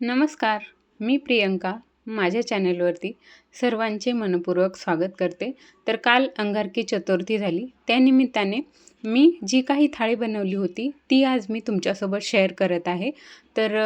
नमस्कार मी प्रियंका. माझ्या चॅनेलवरती सर्वांचे मनपूर्वक स्वागत करते. तर काल अंगारकी चतुर्थी झाली. त्यानिमित्ताने मी जी काही थाळी बनवली होती ती आज मी तुमच्यासोबत शेअर करत आहे. तर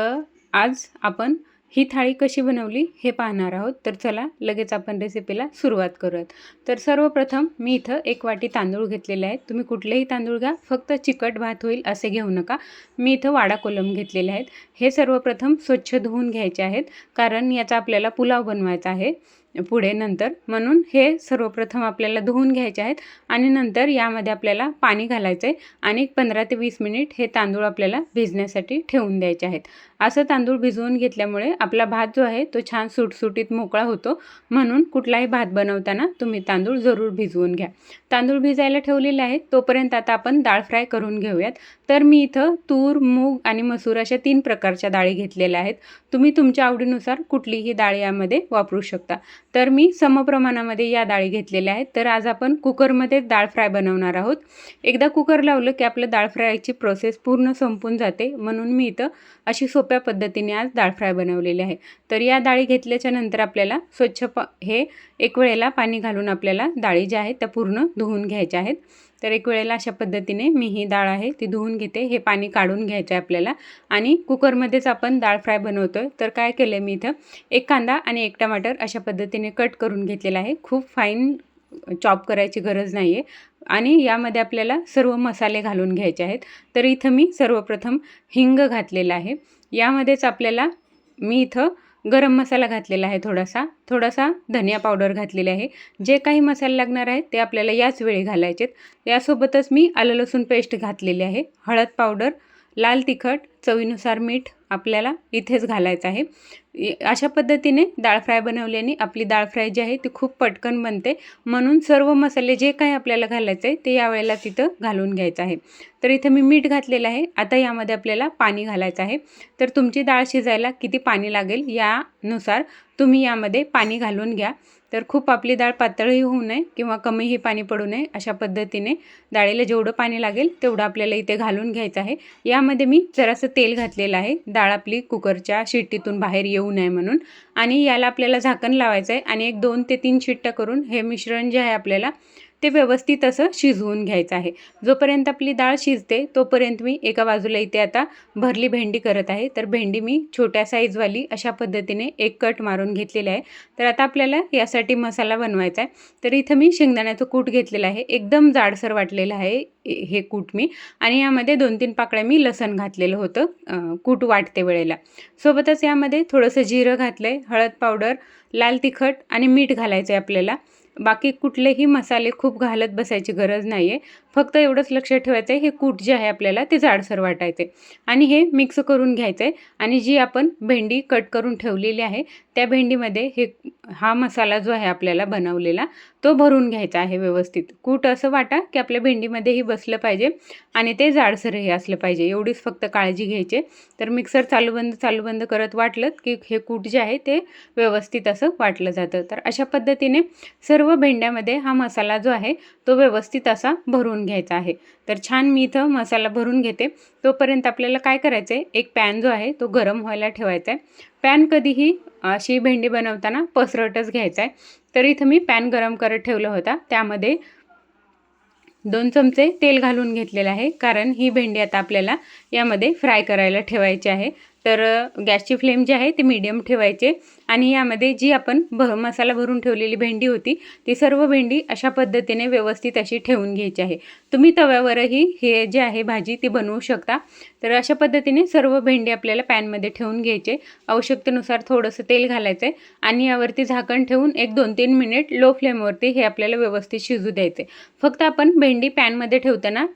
आज आपण ही थाळी कशी बनवली हे पाहणार आहोत. तर चला लगेच आपण रेसिपीला सुरुवात करूयात. तर सर्वप्रथम मी इथं एक वाटी तांदूळ घेतलेले आहेत. तुम्ही कुठलेही तांदूळ घ्या फक्त चिकट भात होईल असे घेऊ नका. मी इथं वाडा कोलम घेतलेले आहेत. हे सर्वप्रथम स्वच्छ धुवून घ्यायचे आहेत कारण याचा आपल्याला पुलाव बनवायचा आहे. पुढे नंतर. म्हणून हे सर्वप्रथम आपल्याला धुवून घ्यायचे आहेत आणि नंतर यामध्ये आपल्याला पाणी घालायचं आहे आणि पंधरा ते वीस मिनिट हे तांदूळ आपल्याला भिजण्यासाठी ठेवून द्यायचे आहेत. असं तांदूळ भिजवून घेतल्यामुळे आपला भात जो आहे तो छान सुटसुटीत मोकळा होतो. म्हणून कुठलाही भात बनवताना तुम्ही तांदूळ जरूर भिजवून घ्या. तांदूळ भिजायला ठेवलेले आहेत तोपर्यंत आता आपण डाळ फ्राय करून घेऊयात. तर मी इथं तूर मूग आणि मसूर अशा तीन प्रकारच्या डाळी घेतलेल्या आहेत. तुम्ही तुमच्या आवडीनुसार कुठलीही डाळ यामध्ये वापरू शकता. तर मी समप्रमाणामध्ये या डाळी घेतलेल्या आहेत. तर आज आपण कुकरमध्ये डाळ फ्राय बनवणार आहोत. एकदा कुकर लावलं की आपलं डाळ फ्रायची प्रोसेस पूर्ण संपून जाते. म्हणून मी इथं अशी सोप्या पद्धतीने आज डाळ फ्राय बनवलेली आहे. तर या डाळी घेतल्याच्या नंतर आपल्याला स्वच्छ प हे एक वेळेला पाणी घालून आपल्याला डाळी ज्या आहेत त्या पूर्ण धुवून घ्यायच्या आहेत. तर एक वेळेला अशा पद्धतीने मी ही डाळ आहे ती धुवून घेते. हे पाणी काढून घ्यायचं आहे आपल्याला. आणि कुकरमध्येच आपण डाळ फ्राय बनवतो आहे तर काय केलं आहे मी इथं? एक कांदा आणि एक टमाटर अशा पद्धतीने कट करून घेतलेला आहे. खूप फाईन चॉप करायची गरज नाही आहे आणि यामध्ये आपल्याला सर्व मसाले घालून घ्यायचे आहेत. तर इथं मी सर्वप्रथम हिंग घातलेलं आहे. यामध्येच आपल्याला मी इथं गरम मसाला घातलेला आहे थोडासा. थोडासा धनिया पावडर घातलेले आहे. जे काही मसाले लागणार आहेत ते आपल्याला याच वेळी घालायचेत. यासोबतच मी आलं लसूण पेस्ट घातलेली आहे. हळद पावडर लाल तिखट चवीनुसार मीठ आपल्याला इथेच घालायचं आहे. अशा पद्धतीने डाळ फ्राय बनवल्याने आपली डाळ फ्राय जी आहे ती खूप पटकन बनते. म्हणून सर्व मसाले जे काही आपल्याला घालायचे आहे ते यावेळेला तिथं घालून घ्यायचं आहे. तर इथं मी मीठ घातलेलं आहे. आता यामध्ये आपल्याला पाणी घालायचं आहे. तर तुमची डाळ शिजायला किती पाणी लागेल यानुसार तुम्ही यामध्ये पाणी घालून घ्या. तर खूप आपली डाळ पातळही होऊ नये किंवा कमीही पाणी पडू नये अशा पद्धतीने डाळीला जेवढं पाणी लागेल तेवढं आपल्याला इथे घालून घ्यायचं आहे. यामध्ये मी जरासं तेल घातलेलं आहे. डाळ आपली कुकरच्या शिट्टीतून बाहेर येऊ नये म्हणून. आणि याला आपल्याला झाकण लावायचं आहे आणि एक दोन ते तीन शिट्ट्या करून हे मिश्रण जे आहे आपल्याला ते व्यवस्थित असं शिजवून घ्यायचं आहे. जोपर्यंत आपली डाळ शिजते तोपर्यंत मी एका बाजूला इथे आता भरली भेंडी करत आहे. तर भेंडी मी छोट्या साईजवाली अशा पद्धतीने एक कट मारून घेतलेली आहे. तर आता आपल्याला यासाठी मसाला बनवायचा आहे. तर इथं मी शेंगदाण्याचं कूट घेतलेलं आहे. एकदम जाडसर वाटलेलं आहे हे- हे कूट मी. आणि यामध्ये दोन तीन पाकळ्या मी लसण घातलेलं होतं कूट वाटते वेळेला. सोबतच यामध्ये थोडंसं जिरं घातलं आहे हळद पावडर लाल तिखट आणि मीठ घालायचं आहे आपल्याला. बाकी कुठलेही मसाले खूप घालत बसायची गरज नाही आहे फक्त एवढंच लक्षात ठेवायचं आहे हे कूट जे आहे आपल्याला ते जाडसर वाटायचे आणि हे मिक्स करून घ्यायचं आहे आणि जी आपण भेंडी कट करून ठेवलेली आहे त्या भेंडीमध्ये हे हा मसाला जो आहे आपल्याला बनवलेला तो भरून घ्यायचा आहे व्यवस्थित. कूट असं वाटा की आपल्या भेंडीमध्येही बसलं पाहिजे आणि ते जाडसरही असलं पाहिजे. एवढीच फक्त काळजी घ्यायची तर मिक्सर चालू बंद चालू बंद करत वाटलं की हे कूट जे आहे ते व्यवस्थित असं वाटलं जातं. तर अशा पद्धतीने सर्व भेंड्यामध्ये हा मसाला जो आहे तो व्यवस्थित असा भरून घ्यायचा आहे. तर छान मी इथं मसाला भरून घेते. तोपर्यंत आपल्याला काय करायचं आहे एक पॅन जो आहे तो गरम व्हायला ठेवायचा आहे पॅन कधीही अशी भेंडी बनवताना पसरटच घ्यायचा आहे तर इथं मी पॅन गरम करत ठेवला होता. त्यामध्ये दोन चमचे तेल घालून घेतलेलं आहे. कारण ही भेंडी आता आपल्याला यामध्ये फ्राय करायला ठेवायची आहे. तर गॅसची फ्लेम जी आहे ती मीडियम ठेवायचे आणि यामध्ये जी आपण भ मसाला भरून ठेवलेली भेंडी होती ती सर्व भेंडी अशा पद्धतीने व्यवस्थित अशी ठेवून घ्यायची आहे. तुम्ही तव्यावरही हे जे आहे भाजी ती बनवू शकता. तर अशा पद्धतीने सर्व भेंडी आपल्याला पॅनमध्ये ठेवून घ्यायचे. आवश्यकतेनुसार थोडंसं तेल घालायचं आहे आणि यावरती झाकण ठेवून एक दोन तीन मिनिट लो फ्लेमवरती हे आपल्याला व्यवस्थित शिजू द्यायचे फक्त आपण भेंडी पॅनमध्ये ठेवताना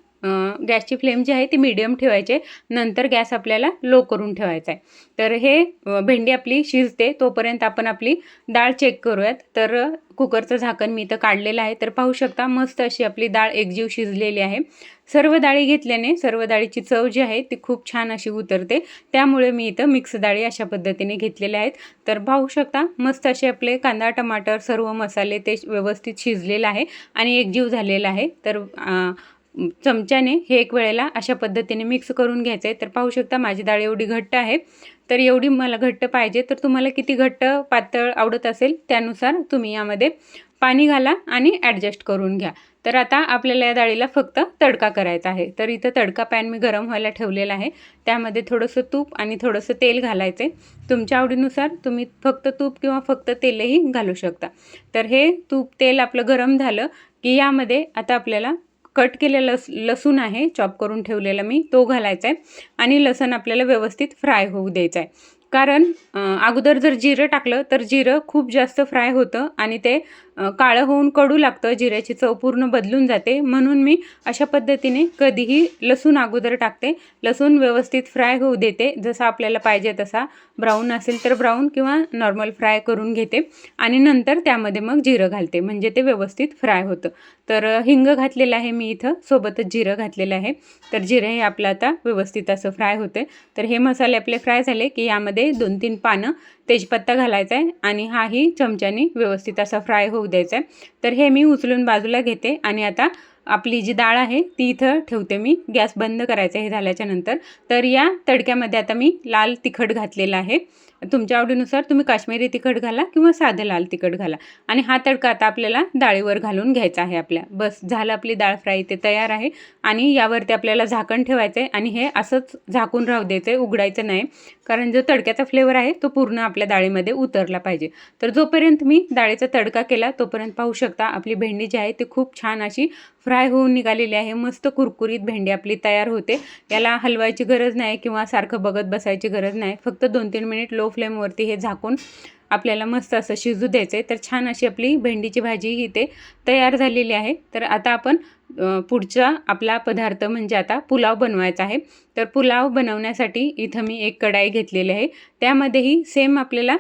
गॅसची फ्लेम जी आहे ती मीडियम ठेवायचे नंतर गॅस आपल्याला लो करून ठेवायचा आहे. तर हे भेंडी आपली शिजते तोपर्यंत आपण आपली डाळ चेक करूयात. तर कुकरचं झाकण मी इथं काढलेलं आहे. तर पाहू शकता मस्त अशी आपली डाळ एकजीव शिजलेली आहे. सर्व डाळी घेतल्याने सर्व डाळीची चव जी आहे ती खूप छान अशी उतरते. त्यामुळे मी इथं मिक्स डाळी अशा पद्धतीने घेतलेल्या आहेत. तर पाहू शकता मस्त असे आपले कांदा टमाटर सर्व मसाले ते व्यवस्थित शिजलेलं आहे आणि एकजीव झालेला आहे. तर चमच्याने हे एक वेळेला अशा पद्धतीने मिक्स करून घ्यायचं आहे तर पाहू शकता माझी डाळ एवढी घट्ट आहे. तर एवढी मला घट्ट पाहिजे. तर तुम्हाला किती घट्ट पातळ आवडत असेल त्यानुसार तुम्ही यामध्ये पाणी घाला आणि ॲडजस्ट करून घ्या. तर आता आपल्याला या डाळीला फक्त तडका करायचा आहे. तर इथं तडका पॅन मी गरम व्हायला ठेवलेला आहे. त्यामध्ये थोडंसं तूप आणि थोडंसं तेल घालायचं आहे तुमच्या आवडीनुसार तुम्ही फक्त तूप किंवा फक्त तेलही घालू शकता. तर हे तूप तेल आपलं गरम झालं की यामध्ये आता आपल्याला कट केलेलं लस लसूण आहे चॉप करून ठेवलेला मी तो घालायचा आहे आणि लसण आपल्याला व्यवस्थित फ्राय होऊ द्यायचं आहे कारण अगोदर जर जिरं टाकलं तर जिरं खूप जास्त फ्राय होतं आणि ते काळं होऊन कडू लागतं जिऱ्याची चव पूर्ण बदलून जाते. म्हणून मी अशा पद्धतीने कधीही लसूण अगोदर टाकते. लसूण व्यवस्थित फ्राय होऊ देते. जसा आपल्याला पाहिजे तसा. ब्राऊन असेल तर ब्राऊन किंवा नॉर्मल फ्राय करून घेते. आणि नंतर त्यामध्ये मग जिरं घालते. म्हणजे ते व्यवस्थित फ्राय होतं. तर हिंग घातलेलं आहे मी इथं. सोबतच जिरं घातलेलं आहे. तर जिरं हे आपलं आता व्यवस्थित असं फ्राय होते तर हे मसाले आपले फ्राय झाले की यामध्ये दोन तीन पानं तेजपत्ता घालायचा आहे आणि हाही चमच्यानी व्यवस्थित असा फ्राय होऊ द्यायचा आहे. तर हे मी उचलून बाजूला घेते आणि आता आपली जी डाळ आहे ती इथं ठेवते मी. गॅस बंद करायचा हे झाल्याच्यानंतर. तर या तडक्यामध्ये आता मी लाल तिखट घातलेलं आहे. तुमच्या आवडीनुसार तुम्ही काश्मीरी तिखट घाला किंवा साधं लाल तिखट घाला. आणि हा तडका आता आपल्याला डाळीवर घालून घ्यायचा आहे आपल्या. बस झालं आपली डाळ फ्राय ते तयार आहे. आणि यावरती आपल्याला झाकण ठेवायचं आहे आणि हे असंच झाकून राहू द्यायचं आहे उघडायचं नाही. कारण जो तडक्याचा फ्लेवर आहे तो पूर्ण आपल्या डाळीमध्ये उतरला पाहिजे. तर जोपर्यंत मी डाळीचा तडका केला तोपर्यंत पाहू शकता आपली भेंडी जी आहे ती खूप छान अशी फ्राय होऊन निघालेली आहे. मस्त कुरकुरीत भेंडी आपली तयार होते. याला हलवायची गरज नाही किंवा सारखं बघत बसायची गरज नाही. फक्त दोन तीन मिनिट लो फ्लेमवरती हे झाकून आपल्याला मस्त असं शिजू द्यायचं आहे तर छान अशी आपली भेंडीची भाजी ही ते तयार झालेली आहे. तर आता आपण पुढचा आपला पदार्थ म्हणजे आता पुलाव बनवायचा आहे. तर पुलाव बनवण्यासाठी इथं मी एक कढाई घेतलेली आहे. त्यामध्येही सेम आपल्याला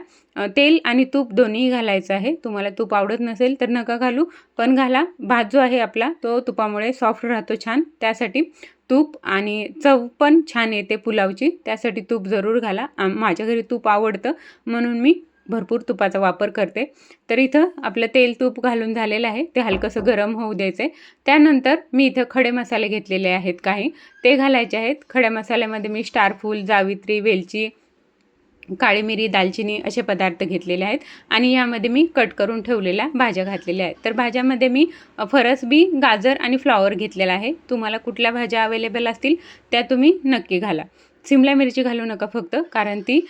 तेल आणि तूप दोन्ही घालायचं आहे. तुम्हाला तूप आवडत नसेल तर नका घालू. पण घाला. भात जो आहे आपला. तो तुपामुळे सॉफ्ट राहतो छान. त्यासाठी तूप आणि चव पण छान येते पुलावची. त्यासाठी तूप जरूर घाला. माझ्या घरी तूप आवडतं म्हणून मी भरपूर तुपाचा वापर करते. तर इथं आपलं तेल तूप घालून झालेलं आहे. ते हलकंसं गरम होऊ द्यायचं आहे त्यानंतर मी इथं खडे मसाले घेतलेले आहेत काही. ते घालायचे आहेत. खड्या मसाल्यामध्ये मी स्टारफूल जावित्री वेलची काळी मिरी दालचिनी असे पदार्थ घेतलेले आहेत आणि यामध्ये मी कट करून ठेवलेल्या भाज्या घातलेल्या आहेत. तर भाज्यामध्ये मी फरसबी गाजर आणि फ्लॉवर घेतलेला आहे. तुम्हाला कुठल्या भाज्या अवेलेबल असतील त्या तुम्ही नक्की घाला. सिमला मिरची घालू नका फक्त कारण ती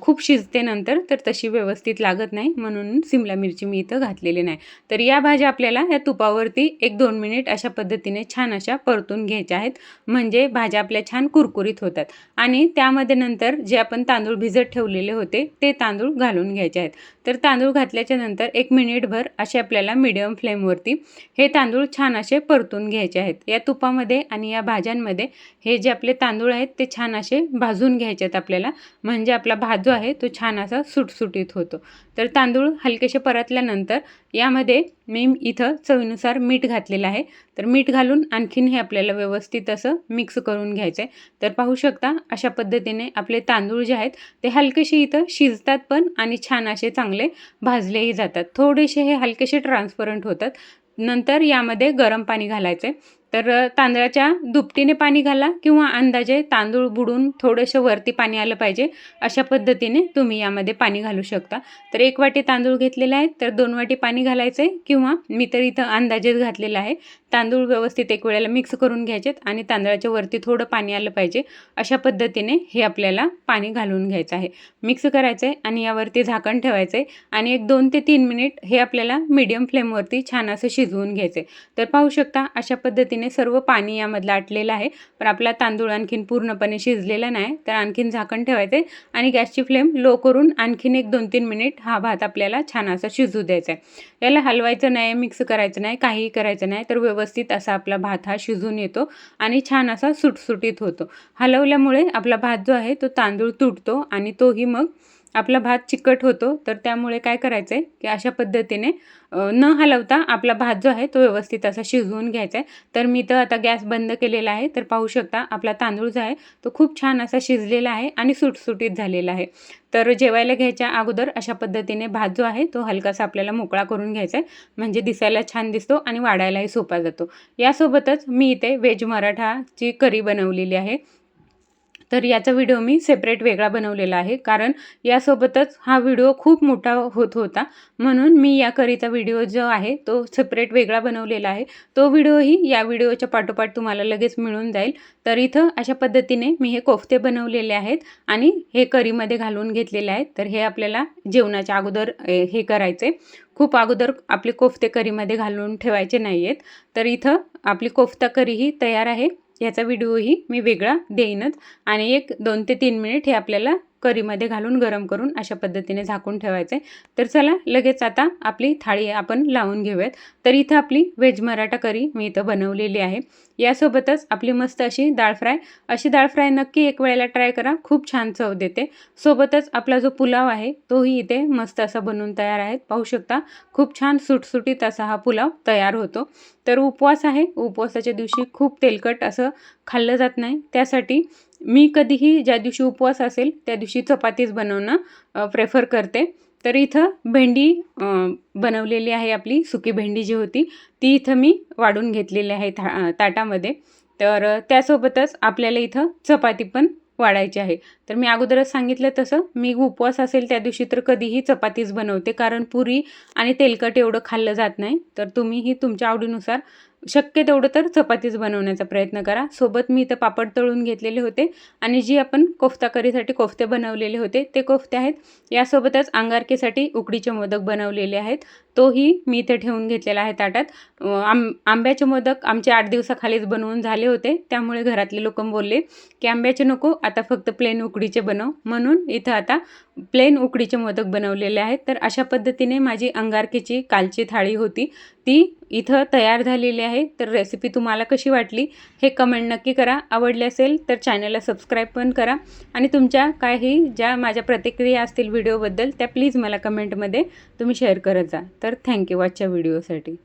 खूप शिजते नंतर तर तशी व्यवस्थित लागत नाही म्हणून सिमला मिरची मी इथं घातलेली नाही. तर या भाज्या आपल्याला या तुपावरती एक दोन मिनिट अशा पद्धतीने छान अशा परतून घ्यायच्या आहेत म्हणजे भाज्या आपल्या छान कुरकुरीत होतात. आणि त्यामध्ये नंतर जे आपण तांदूळ भिजत ठेवलेले होते ते तांदूळ घालून घ्यायचे आहेत. तर तांदूळ घातल्याच्या नंतर एक मिनिटभर असे आपल्याला मिडियम फ्लेमवरती हे तांदूळ छान असे परतून घ्यायचे आहेत. या तुपामध्ये आणि या भाज्यांमध्ये हे जे आपले तांदूळ आहेत ते छान असे भाजून घ्यायचे आहेत आपल्याला. म्हणजे आपला भात जो आहे तो छान असा सुटसुटीत होतो. तर तांदूळ हलकेसे परतल्यानंतर यामध्ये मी इथं चवीनुसार मीठ घातलेलं आहे. तर मीठ घालून आणखीन हे आपल्याला व्यवस्थित असं मिक्स करून घ्यायचं आहे तर पाहू शकता अशा पद्धतीने आपले तांदूळ जे आहेत ते हलकेसे इथं शिजतात पण आणि छान असे चांगले भाजलेही जातात. थोडेसे हे हलकेसे ट्रान्सपरंट होतात. नंतर यामध्ये गरम पाणी घालायचं आहे तर तांदळाच्या दुपटीने पाणी घाला किंवा अंदाजे तांदूळ बुडून थोडंसं वरती पाणी आलं पाहिजे अशा पद्धतीने तुम्ही यामध्ये पाणी घालू शकता. तर एक वाटी तांदूळ घेतलेले आहेत तर दोन वाटी पाणी घालायचं आहे किंवा मी तर इथं अंदाजेच घातलेलं आहे. तांदूळ व्यवस्थित एक वेळेला मिक्स करून घ्यायचेत आणि तांदळाच्या वरती थोडं पाणी आलं पाहिजे अशा पद्धतीने हे आपल्याला पाणी घालून घ्यायचं आहे. मिक्स करायचं आहे आणि यावरती झाकण ठेवायचं आहे आणि एक दोन ते तीन मिनिट हे आपल्याला मीडियम फ्लेमवरती छान असं शिजवून घ्यायचं आहे तर पाहू शकता अशा पद्धतीने सर्व पाणी यामधलं आटलेलं आहे. पण आपला तांदूळ आणखीन पूर्णपणे शिजलेला नाही तर आणखीन झाकण ठेवायचं आहे आणि गॅसची फ्लेम लो करून आणखीन एक दोन तीन मिनिट हा भात आपल्याला छान असा शिजू द्यायचा आहे. याला हलवायचं नाही मिक्स करायचं नाही काहीही करायचं नाही तर व्यवस्थित असा आपला भात हा शिजून येतो आणि छान असा सुटसुटीत होतो. हलवल्यामुळे आपला भात जो आहे तो तांदूळ तुटतो आणि तोही मग आपला भात चिकट होतो तर त्यामुळे काय करायचं आहे की अशा पद्धतीने न हलवता आपला भात जो आहे तो व्यवस्थित असा शिजवून घ्यायचा आहे तर मी तर आता गॅस बंद केलेला आहे तर पाहू शकता आपला तांदूळ जो आहे तो खूप छान असा शिजलेला आहे आणि सुटसुटीत झालेला आहे. तर जेवायला घ्यायच्या अगोदर अशा पद्धतीने भात जो आहे तो हलकासा आपल्याला मोकळा करून घ्यायचा आहे म्हणजे दिसायला छान दिसतो आणि वाढायलाही सोपा जातो. यासोबतच मी इथे व्हेज मराठाची करी बनवलेली आहे. तर याचा व्हिडिओ मी सेपरेट वेगळा बनवलेला आहे. कारण यासोबतच हा व्हिडिओ खूप मोठा होत होता. म्हणून मी या करीचा व्हिडिओ जो आहे तो सेपरेट वेगळा बनवलेला आहे. तो व्हिडिओही या व्हिडिओच्या पाठोपाठ तुम्हाला लगेच मिळून जाईल. तर इथं अशा पद्धतीने मी हे कोफ्ते बनवलेले आहेत आणि हे करीमध्ये घालून घेतलेले आहेत. तर हे आपल्याला जेवणाच्या अगोदर हे करायचे. खूप अगोदर आपले कोफ्ते करीमध्ये घालून ठेवायचे नाही आहेत तर इथं आपली कोफ्ता करीही तयार आहे. ह्याचा व्हिडिओही मी वेगळा देईनच. आणि एक दोन ते तीन मिनिट हे आपल्याला करीमध्ये घालून गरम करून अशा पद्धतीने झाकून ठेवायचं. आहे तर चला लगेच आता आपली थाळी आपण लावून घेऊयात. तर इथं आपली व्हेज मराठा करी मी इथं बनवलेली आहे. यासोबतच आपली मस्त अशी डाळ फ्राय. अशी डाळ फ्राय नक्की एक वेळेला ट्राय करा खूप छान चव देते. सोबतच आपला जो पुलाव आहे तोही इथे मस्त असा बनवून तयार आहे. पाहू शकता खूप छान सुटसुटीत असा हा पुलाव तयार होतो. तर उपवास आहे. उपवासाच्या दिवशी खूप तेलकट असं खाल्लं जात नाही. त्यासाठी मी कधीही ज्या दिवशी उपवास असेल त्या दिवशी चपातीच बनवणं प्रेफर करते. तर इथं भेंडी बनवलेली आहे आपली सुकी भेंडी जी होती ती इथं मी वाढून घेतलेली आहे था ताटामध्ये. तर त्यासोबतच आपल्याला इथं चपाती पण वाढायची आहे. तर मी अगोदरच सांगितलं तसं. मी उपवास असेल त्या दिवशी तर कधीही चपातीच बनवते कारण पुरी आणि तेलकट एवढं खाल्लं जात नाही. तर तुम्हीही तुमच्या आवडीनुसार शक्य तेवढं तर चपातीच बनवण्याचा प्रयत्न करा. सोबत मी इथं पापड तळून घेतलेले होते आणि जी आपण कोफ्ता करीसाठी कोफ्ते बनवलेले होते ते कोफ्ते आहेत. यासोबतच अंगारकीसाठी उकडीचे मोदक बनवलेले आहेत. तोही मी इथे ठेवून घेतलेला आहे ताटात. आम आंब्याचे मोदक आमचे आठ दिवसाखालीच बनवून झाले होते. त्यामुळे घरातले लोक बोलले की आंब्याचे नको आता फक्त प्लेन उकडीचे बनव. म्हणून इथं आता प्लेन उकडीचे मोदक बनवलेले आहेत. तर अशा पद्धतीने माझी अंगारकीची कालची थाळी होती. ती इथं तयार झालेली आहे. तर रेसिपी तुम्हाला कशी वाटली हे कमेंट नक्की करा. आवडली असेल तर चॅनलला सबस्क्राईब पण करा. आणि तुमच्या काही ज्या माझ्या प्रतिक्रिया असतील व्हिडिओबद्दल त्या प्लीज मला कमेंटमध्ये तुम्ही शेअर करत जा. तर थँक्यू आजच्या व्हिडिओसाठी